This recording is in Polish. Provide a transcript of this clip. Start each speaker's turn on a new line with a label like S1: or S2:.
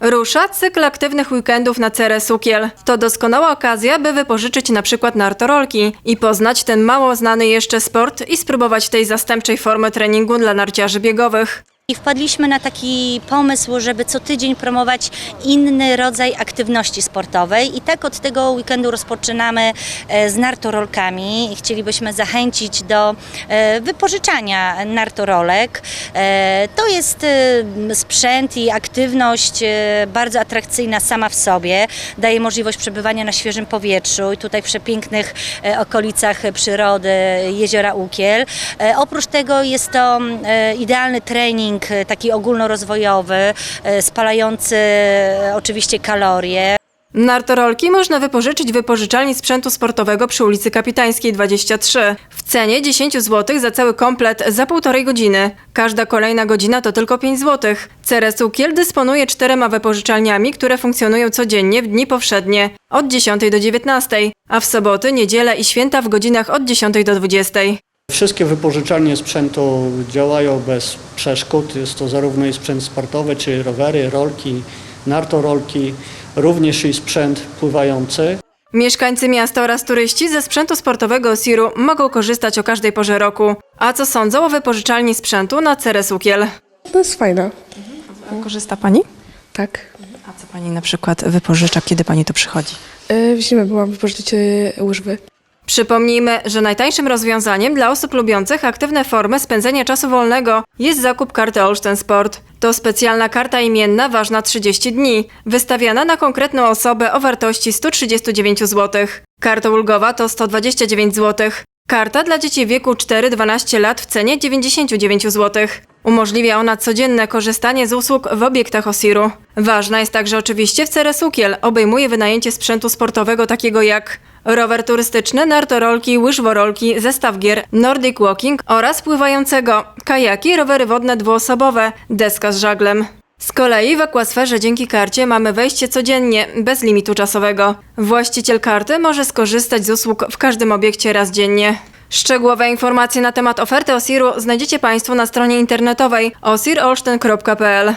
S1: Rusza cykl aktywnych weekendów na Cerę Sukiel. To doskonała okazja, by wypożyczyć na przykład nartorolki i poznać ten mało znany jeszcze sport i spróbować tej zastępczej formy treningu dla narciarzy biegowych.
S2: I wpadliśmy na taki pomysł, żeby co tydzień promować inny rodzaj aktywności sportowej i tak od tego weekendu rozpoczynamy e, z nartorolkami chcielibyśmy zachęcić do e, wypożyczania nartorolek. E, To jest sprzęt i aktywność bardzo atrakcyjna sama w sobie, daje możliwość przebywania na świeżym powietrzu i tutaj w przepięknych okolicach przyrody jeziora Ukiel. Oprócz tego jest to idealny trening e, taki ogólnorozwojowy, e, spalający e, oczywiście kalorie.
S1: Nartorolki można wypożyczyć w wypożyczalni sprzętu sportowego przy ulicy Kapitańskiej 23 w cenie 10 zł za cały komplet za półtorej godziny. Każda kolejna godzina to tylko 5 zł. Ceres Ukiel dysponuje czterema wypożyczalniami, które funkcjonują codziennie w dni powszednie od 10 do 19, a w soboty, niedzielę i święta w godzinach od 10 do 20.
S3: Wszystkie wypożyczalnie sprzętu działają bez przeszkód. Jest to zarówno i sprzęt sportowy, czyli rowery, rolki, nartorolki, również i sprzęt pływający.
S1: Mieszkańcy miasta oraz turyści ze sprzętu sportowego Osiru mogą korzystać o każdej porze roku. A co sądzą o wypożyczalni sprzętu na Ceres Ukiel?
S4: To jest fajne.
S5: Korzysta Pani?
S4: Tak.
S5: A co Pani na przykład wypożycza, kiedy Pani to przychodzi?
S4: Yy, w zimę byłam wypożyczyć yy, łyżwy.
S1: Przypomnijmy, że najtańszym rozwiązaniem dla osób lubiących aktywne formy spędzenia czasu wolnego jest zakup karty Olsztyn Sport. To specjalna karta imienna ważna 30 dni, wystawiana na konkretną osobę o wartości 139 zł. Karta ulgowa to 129 zł. Karta dla dzieci wieku 4-12 lat w cenie 99 zł. Umożliwia ona codzienne korzystanie z usług w obiektach Osiru. Ważna jest także oczywiście w Ceresukiel. Obejmuje wynajęcie sprzętu sportowego takiego jak rower turystyczny, nartorolki, łyżworolki, zestaw gier, nordic walking oraz pływającego, kajaki, rowery wodne dwuosobowe, deska z żaglem. Z kolei w akwasferze dzięki karcie mamy wejście codziennie, bez limitu czasowego. Właściciel karty może skorzystać z usług w każdym obiekcie raz dziennie. Szczegółowe informacje na temat oferty Osiru znajdziecie Państwo na stronie internetowej osirolsztyn.pl.